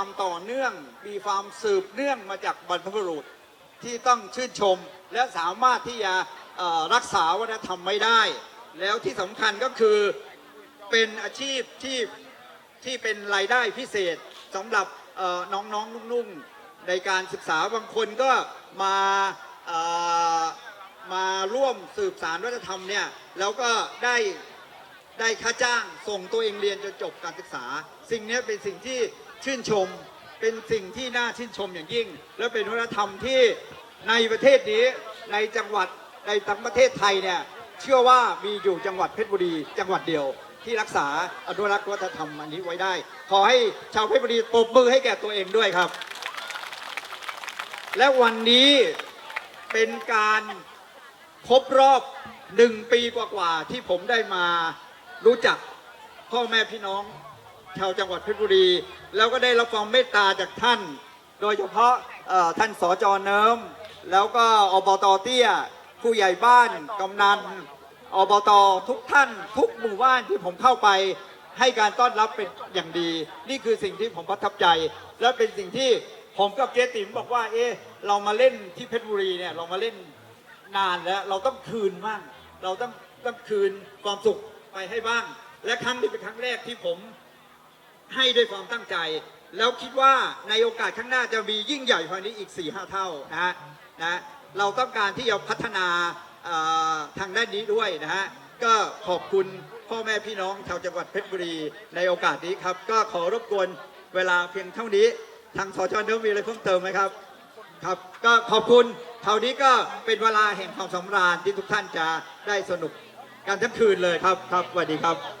ความต่อเนื่องมีความสืบเนื่องมาจากบรรพบุรุษที่ต้องชื่นชม และสามารถที่จะรักษาวัฒนธรรมไม่ได้ แล้วที่สำคัญก็คือเป็นอาชีพที่ที่เป็นรายได้พิเศษสำหรับเอ่อน้องๆนุ่งๆในการศึกษาบางคนก็มาเอ่อมาร่วมสืบสารวัฒนธรรมเนี่ยแล้วก็ได้ได้ค่าจ้างส่งตัวเองเรียนจนจบการศึกษา สิ่งนี้เป็นสิ่งที่ ชื่นชมเป็นสิ่งที่น่าชื่นชมอย่างยิ่ง และเป็นวัฒนธรรมที่ในประเทศนี้ในจังหวัดในทั้งประเทศไทยเนี่ยเชื่อว่ามีอยู่จังหวัดเพชรบุรี จังหวัดเดียวที่รักษาอนุรักษ์วัฒนธรรมอันนี้ไว้ได้ ขอให้ชาวเพชรบุรีปรบมือให้แก่ตัวเองด้วยครับ และวันนี้เป็นการครบรอบหนึ่งปีกว่าๆที่ผมได้มารู้จักพ่อแม่พี่น้อง ชาวจังหวัดเพชรบุรี แล้วก็ได้รับความเมตตาจากท่าน โดยเฉพาะท่านสจเนิม แล้วก็อบตเตี้ย ผู้ใหญ่บ้านกำนันอบตทุกท่าน ทุกหมู่บ้านที่ผมเข้าไปให้การต้อนรับเป็นอย่างดี นี่คือสิ่งที่ผมประทับใจ และเป็นสิ่งที่ผมกับเจ๊ติ๋มบอกว่า เอ๊ะเรามาเล่นที่เพชรบุรีเนี่ยเรามาเล่นนานแล้ว เราต้องคืนบ้างเราต้องต้องคืนความสุขไปให้บ้าง และครั้งนี้เป็นครั้งแรกที่ผม ให้ด้วยความตั้งใจ แล้วคิดว่าในโอกาสข้างหน้าจะมียิ่งใหญ่กว่านี้อีก4ี่ห้าเท่านะฮะนะเราต้องการที่จะพัฒนาทางด้านนี้ด้วยนะฮะก็ขอบคุณพ่อแม่พี่น้องชาวจังหวัดเพชรบุรีในโอกาสนี้ครับ ก็ขอรบกวนเวลาเพียงเท่านี้ ทางสจเนิร์มีอะไรเพิ่มเติมไหมครับครับก็ขอบคุณเท่านี้ก็เป็นเวลาแห่งความสำราญที่ทุกท่านจะได้สนุกกันทั้งคืนเลยครับครับสวัสดีครับ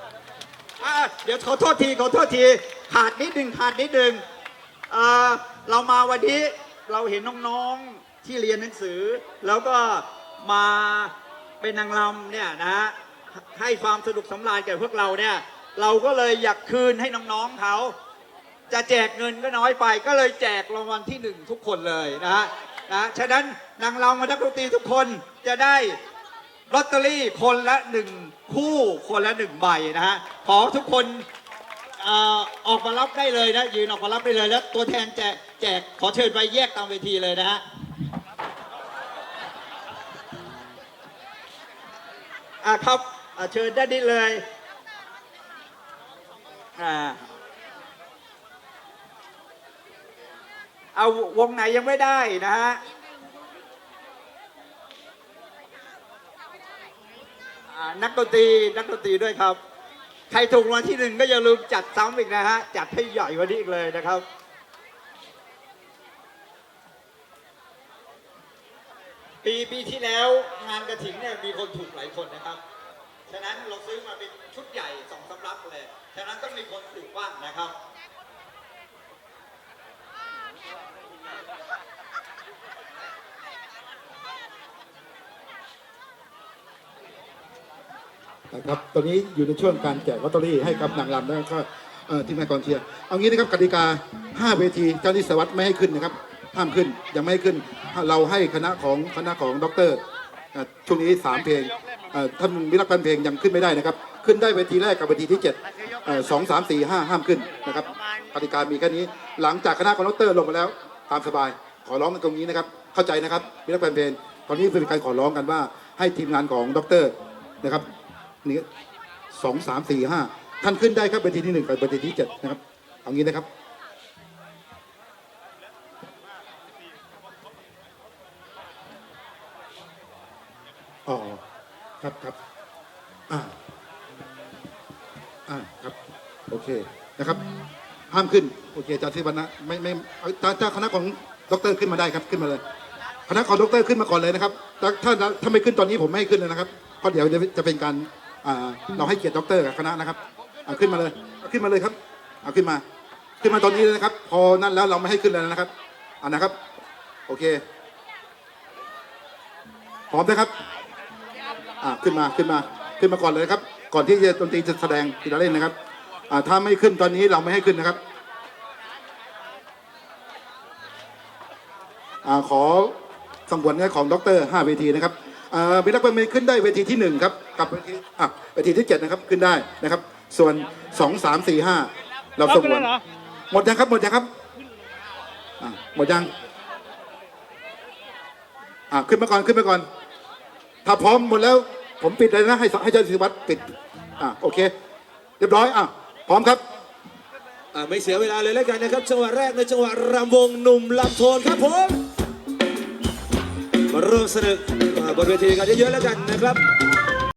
อ่าเดี๋ยวขอโทษทีขอโทษทีขาดนิดหนึ่งขาดนิดหนึ่งเอ่อเรามาวันนี้เราเห็นน้องๆที่เรียนหนังสือ แล้วก็มาเป็นนางรำเนี่ยนะฮะให้ความสนุกสำราญแก่พวกเราเนี่ย เราก็เลยอยากคืนให้น้องๆเขาจะแจกเงินก็น้อยไป ก็เลยแจกรางวัลที่หนึ่งทุกคนเลยนะฮะนะฉะนั้นนางรำมานักดนตรีทุกคนจะได้ ลอตเตอรี่คนละหนึ่งคู่คนละหนึ่งใบนะฮะขอทุกคนเอ่อออกมารับได้เลยนะยืนออกมารับได้เลยแล้วตัวแทนแจกแจกขอเชิญไปแยกตามเวทีเลยนะฮะอะครับอะเชิญได้านนี้เลยอ่าเอาวงไหนยังไม่ได้นะฮะ อ่านักดนตรีนักดนตรีด้วยครับ ใครถูกรางวัลที่หนึ่งก็อย่าลืมจัดซ้ำอีกนะฮะ จัดให้ใหญ่กว่านี้อีกเลยนะครับ ปีปีที่แล้วงานกระถิ่นเนี่ยมีคนถูกหลายคนนะครับ ฉะนั้นเราซื้อมาเป็นชุดใหญ่สองสำรับเลย ฉะนั้นต้องมีคนถูกบ้างนะครับ นะครับตอนนี้อยู่ในช่วงการแจกลอตเตอรี่ให้กับนางรำแล้วก็ทีมงานกองเชียร์เอางี้นะครับกติกา 5 เวทีเจ้าหน้าที่สวัสดิ์ไม่ให้ขึ้นนะครับห้ามขึ้นยังไม่ให้ขึ้นเราให้คณะของคณะของดอกเตอรอะช่วงนี้ 3 เพลงท่านวิรักพันเพลงยังขึ้นไม่ได้นะครับ ขึ้นได้เวทีแรกกับเวทีที่7เอ่อสองสามสี่ห้าห้ามขึ้นนะครับกติกามีแค่นี้ หลังจากคณะของดอกเตอรลงมาแล้วตามสบายขอร้องตรงนี้นะครับเข้าใจนะครับวิรักพันเพลงตอนนี้เป็นการขอร้องกันว่าให้ทีมงานของดอกเตอรนะครับ นี่สองสามสี่ห้าท่านขึ้นได้ครับเวทีที่หนึ่งกับเวทีที่เจ็ดนะครับเอางี้นะครับอ๋อครับครับอ่าอ่าครับโอเคนะครับห้ามขึ้นโอเคอาจารย์ศิวรรณะไม่ไม่อาถ้าถ้าคณะของดอกเตอรขึ้นมาได้ครับขึ้นมาเลยคณะของดอกเตอรขึ้นมาก่อนเลยนะครับถ้าถ้าถ้าไม่ขึ้นตอนนี้ผมไม่ให้ขึ้นเลยนะครับเพราะเดี๋ยวจะเป็นการ อ่าเราให้เกียรติดอกเตอร์กับคณะนะครับเอาขึ้นมาเลยเอาขึ้นมาเลยครับเอาขึ้นมา ขึ้นมาตอนนี้เลยนะครับ พอนั่นแล้วเราไม่ให้ขึ้นเลยนะครับอ่านะครับ โอเคพร้อมนะครับอ่าขึ้นมาขึ้นมาขึ้นมาก่อนเลยครับ ก่อนที่จะดนตรีจะแสดงที่เราเล่นนะครับอ่าถ้าไม่ขึ้นตอนนี้เราไม่ให้ขึ้นนะครับอ่าขอสงวนเนี่ยของด็อกเตอรห้าเวทีนะครับ มีนักบันขึ้นได้เวทีที่หนึ่งครับกับเวทีอะเวทีที่เจ็ดนะครับขึ้นได้นะครับ ส่วนสองสามสี่ห้าเราสงวนหมดยังครับหมดยังครับอะหมดยังอะขึ้นมาก่อนขึ้นมาก่อน ถ้าพร้อมหมดแล้ว ผมปิดเลยนะให้สให้เจ้าหน้าที่วัดปิดอะโอเค เรียบร้อยอะพร้อมครับอ่าไม่เสียเวลาเลยแล้วกันนะครับจังหวะแรกในจังหวะรำวงหนุ่มลำโทนครับผมมา ร่วมสนุกบนเวทีกันเยอะๆแล้วกันนะครับ